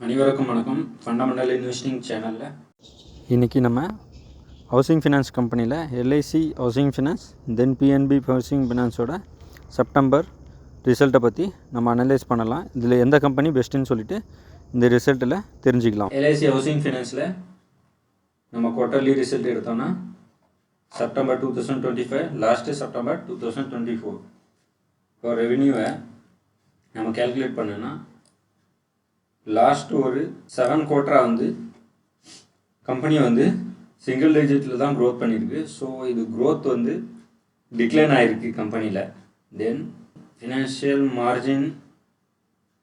அனைவருக்கும் வணக்கம். Fundamental investing சேனலில் இன்றைக்கி நம்ம ஹவுசிங் ஃபினான்ஸ் கம்பெனியில் LIC housing finance then PNB housing ஃபினான்ஸோட September ரிசல்ட்டை பற்றி நம்ம அனலைஸ் பண்ணலாம். இதில் எந்த கம்பெனி பெஸ்ட்டுன்னு சொல்லிட்டு இந்த ரிசல்ட்டில் தெரிஞ்சுக்கலாம். எல்ஐசி ஹவுசிங் ஃபைனான்ஸில் நம்ம குவார்ட்டர்லி ரிசல்ட் எடுத்தோம்னா September two thousand twenty five last September two thousand twenty four இப்போ ரெவென்யூவை நம்ம கேல்குலேட் பண்ணோன்னா லாஸ்ட் ஒரு செவன் குவார்ட்டராக வந்து கம்பெனி வந்து சிங்கிள் டிஜிட்டில் தான் க்ரோத் பண்ணியிருக்கு ஸோ இது க்ரோத் வந்து டிக்ளைன் ஆகிருக்கு கம்பெனியில் தென் ஃபினான்ஷியல் மார்ஜின்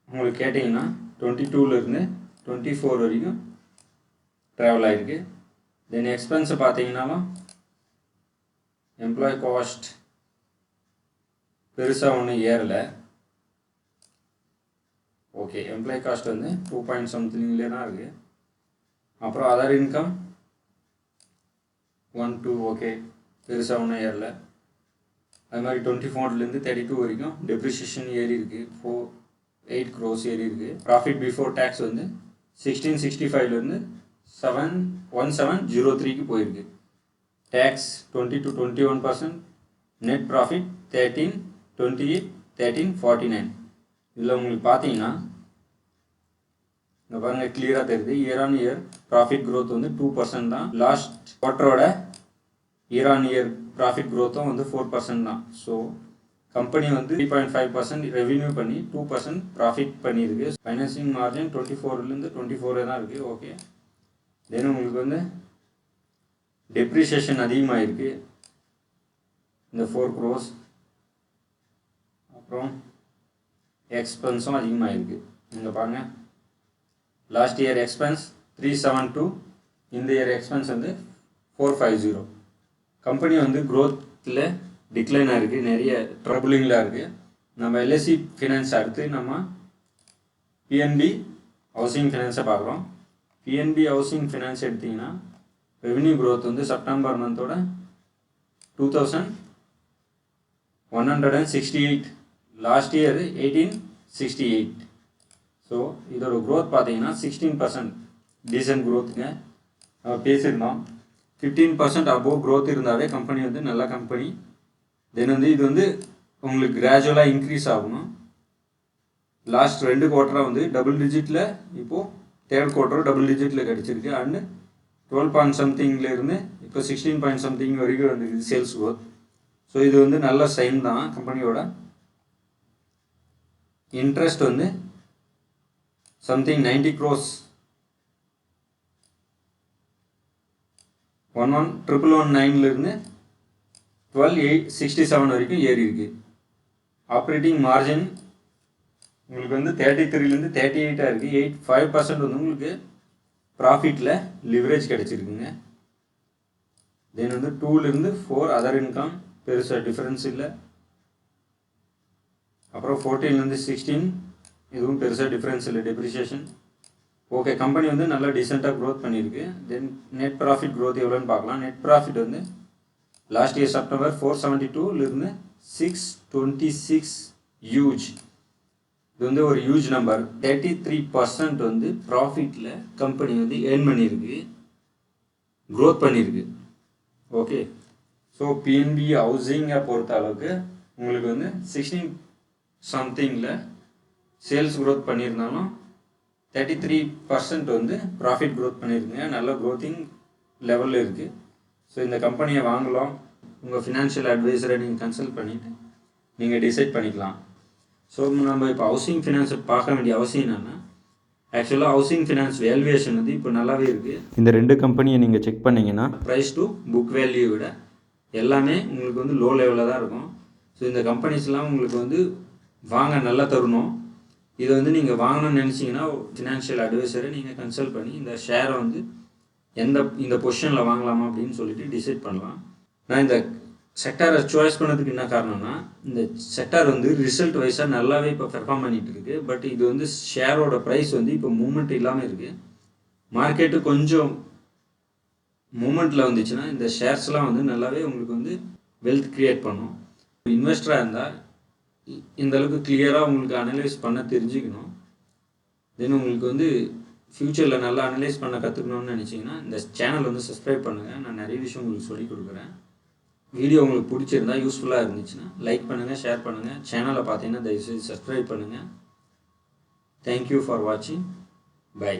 உங்களுக்கு கேட்டிங்கன்னா டுவெண்ட்டி டூலேருந்து டுவெண்ட்டி ஃபோர் வரைக்கும் ட்ராவல் ஆகிருக்கு தென் எக்ஸ்பென்ஸை பார்த்தீங்கன்னாலும் எம்ப்ளாய் காஸ்ட் பெருசாக ஒன்றும் ஏறலை. ஓகே எம்ப்ளாயி காஸ்ட் வந்து டூ பாயிண்ட் சம்திங்லேயே தான் இருக்குது அப்புறம் other income one two okay பெருசாக ஒன்றும் ஏறல. அது மாதிரி டுவெண்ட்டி ஃபோர்லேருந்து தேர்ட்டி டூ வரைக்கும் டெப்ரிசியேஷன் ஏறி இருக்குது ஃபோர் எயிட் க்ரோஸ் ஏறி இருக்குது ப்ராஃபிட் பிஃபோர் டேக்ஸ் வந்து சிக்ஸ்டீன் சிக்ஸ்டி ஃபைவ்லேருந்து செவன் ஒன் செவன் ஜீரோ த்ரீக்கு போயிருக்கு tax twenty two twenty one percent net profit thirteen twenty eight thirteen forty nine இதில் உங்களுக்கு பார்த்தீங்கன்னா இங்கே பாருங்கள் கிளியராக தெரியுது. Year on year profit growth வந்து டூ பர்சன்ட் தான். லாஸ்ட் குவார்ட்டரோட இயர் ஆன் இயர் ப்ராஃபிட் க்ரோத்தும் வந்து ஃபோர் பர்சன்ட் தான். ஸோ கம்பெனி வந்து three point five percent revenue பண்ணி டூ பர்சன்ட் ப்ராஃபிட் பண்ணியிருக்கு. ஃபைனான்சிங் மார்ஜின் டுவெண்ட்டி ஃபோர்லேருந்து டுவெண்ட்டி ஃபோரே தான் இருக்குது ஓகே தென் உங்களுக்கு வந்து டெப்ரிசியேஷன் அதிகமாக இருக்குது இந்த ஃபோர் க்ரோஸ் அப்புறம் எக்ஸ்பென்ஸும் அதிகமாக இருக்குது இங்கே பாருங்க. Last year expense three seven two இந்த இயர் எக்ஸ்பென்ஸ் வந்து ஃபோர் ஃபைவ் ஜீரோ கம்பெனி வந்து க்ரோத்தில் டிக்ளைனாக இருக்குது நிறைய ட்ரபுளிங்கில் இருக்குது நம்ம எல்ஐசி ஃபினான்ஸ் அடுத்து நம்ம பிஎன்பி ஹவுசிங் ஃபினான்ஸை பார்க்குறோம். பிஎன்பி ஹவுசிங் ஃபினான்ஸ் எடுத்திங்கன்னா ரெவின்யூ க்ரோத் வந்து September மந்தோட two thousand one hundred and sixty eight last year eighteen sixty eight so இதோட க்ரோத் பார்த்தீங்கன்னா சிக்ஸ்டீன் பர்சன்ட் டீசன்ட் க்ரோத்துங்க நம்ம பேசியிருந்தோம். ஃபிஃப்டீன் பர்சன்ட் அபோவ் க்ரோத் இருந்தாவே கம்பெனி வந்து நல்ல கம்பெனி தென் வந்து இது வந்து உங்களுக்கு கிராஜுவலாக இன்க்ரீஸ் ஆகணும். லாஸ்ட் ரெண்டு குவார்ட்டராக வந்து டபுள் டிஜிட்டில் இப்போது தேர்ட் குவார்ட்டரும் டபுள் டிஜிட்டில் கிடச்சிருக்கு. அண்டு டுவெல் பாயிண்ட் சம்திங்லேருந்து இப்போ சிக்ஸ்டீன் பாயிண்ட் சம்திங் வரைக்கும் வந்துருக்குது சேல்ஸ் க்ரோத் ஸோ இது வந்து நல்ல சைன் தான் கம்பெனியோட இன்ட்ரெஸ்ட் வந்து something ninety crores one one triple one நைன்லேருந்து twelve eight sixty seven வரைக்கும் ஏறி இருக்கு. ஆப்ரேட்டிங் மார்ஜின் உங்களுக்கு வந்து தேர்ட்டி த்ரீலேருந்து தேர்ட்டி எயிட்டாக இருக்குது எயிட் ஃபைவ் பர்சன்ட் வந்து உங்களுக்கு ப்ராஃபிட்டில் லிவரேஜ் கிடச்சிருக்குங்க. தென் வந்து டூலேருந்து ஃபோர் அதர் இன்கம் பெருசாக டிஃப்ரென்ஸ் இல்லை. அப்புறம் ஃபோர்டீன்லேருந்து சிக்ஸ்டீன் இதுவும் பெருசாக டிஃப்ரென்ஸ் இல்லை டெப்ரிசியேஷன் ஓகே கம்பெனி வந்து நல்லா டீசெண்டாக க்ரோத் பண்ணியிருக்கு. தென் நெட் ப்ராஃபிட் க்ரோத் எவ்வளோன்னு பார்க்கலாம். நெட் ப்ராஃபிட் வந்து last year September four seventy டூலேருந்து சிக்ஸ் டுவெண்ட்டி சிக்ஸ் யூஜ் இது வந்து ஒரு huge number thirty three percent வந்து ப்ராஃபிட்டில் கம்பெனி வந்து ஏர்ன் பண்ணியிருக்கு. க்ரோத் பண்ணியிருக்கு. ஓகே ஸோ பிஎன்பி ஹவுசிங்கை பொறுத்த அளவுக்கு உங்களுக்கு வந்து சிக்ஸ்டீன் சம்திங்கில் சேல்ஸ் க்ரோத் பண்ணியிருந்தாலும் தேர்ட்டி த்ரீ பர்சன்ட் வந்து ப்ராஃபிட் க்ரோத் பண்ணியிருக்குங்க நல்ல க்ரோத்திங் லெவலில் இருக்குது ஸோ இந்த கம்பெனியை வாங்கலாம். உங்கள் ஃபினான்ஷியல் அட்வைசரை நீங்கள் கன்சல்ட் பண்ணிவிட்டு நீங்கள் டிசைட் பண்ணிக்கலாம். ஸோ நம்ம இப்போ ஹவுசிங் ஃபினான்ஸை பார்க்க வேண்டிய அவசியம் என்னென்னா ஆக்சுவலாக ஹவுசிங் ஃபினான்ஸ் வேல்யூவேஷன் வந்து இப்போ நல்லாவே இருக்குது இந்த ரெண்டு கம்பெனியை நீங்கள் செக் பண்ணிங்கன்னா ப்ரைஸ் டு புக் வேல்யூ விட எல்லாமே உங்களுக்கு வந்து லோ லெவலில் தான் இருக்கும். ஸோ இந்த கம்பெனிஸ்லாம் உங்களுக்கு வந்து வாங்க நல்லா தருணம். இதை வந்து நீங்கள் வாங்கணும்னு நினச்சிங்கன்னா ஃபினான்ஷியல் அட்வைசரை நீங்கள் கன்சல்ட் பண்ணி இந்த ஷேரை வந்து எந்த இந்த பொசிஷனில் வாங்கலாமா அப்படின்னு சொல்லிட்டு டிசைட் பண்ணலாம். நான் இந்த செக்டாரை சாய்ஸ் பண்ணதுக்கு என்ன காரணம்னா இந்த செக்டார் வந்து ரிசல்ட் வைஸாக நல்லாவே இப்போ பெர்ஃபார்ம் பண்ணிகிட்டு இருக்கு. பட் இது வந்து ஷேரோட ப்ரைஸ் வந்து இப்போ மூமெண்ட் இல்லாமல் இருக்குது மார்க்கெட்டு கொஞ்சம் மூமெண்ட்டில் வந்துச்சுன்னா இந்த ஷேர்ஸ்லாம் வந்து நல்லாவே உங்களுக்கு வந்து வெல்த் க்ரியேட் பண்ணும். இன்வெஸ்டராக இருந்தால் இந்த அளவுக்கு கிளியராக உங்களுக்கு அனலைஸ் பண்ண தெரிஞ்சுக்கணும். தென் உங்களுக்கு வந்து ஃப்யூச்சரில் நல்லா அனலைஸ் பண்ண கற்றுக்கணும்னு நினச்சிங்கன்னா இந்த சேனல் வந்து சப்ஸ்கிரைப் பண்ணுங்கள் நான் நிறைய விஷயம் உங்களுக்கு சொல்லிக் கொடுக்குறேன். வீடியோ உங்களுக்கு பிடிச்சிருந்தா யூஸ்ஃபுல்லாக இருந்துச்சுன்னா லைக் பண்ணுங்கள் ஷேர் பண்ணுங்கள் சேனலை பார்த்தீங்கன்னா தயவுசெய்து சப்ஸ்கிரைப் பண்ணுங்கள் தேங்க்யூ ஃபார் வாட்சிங் பை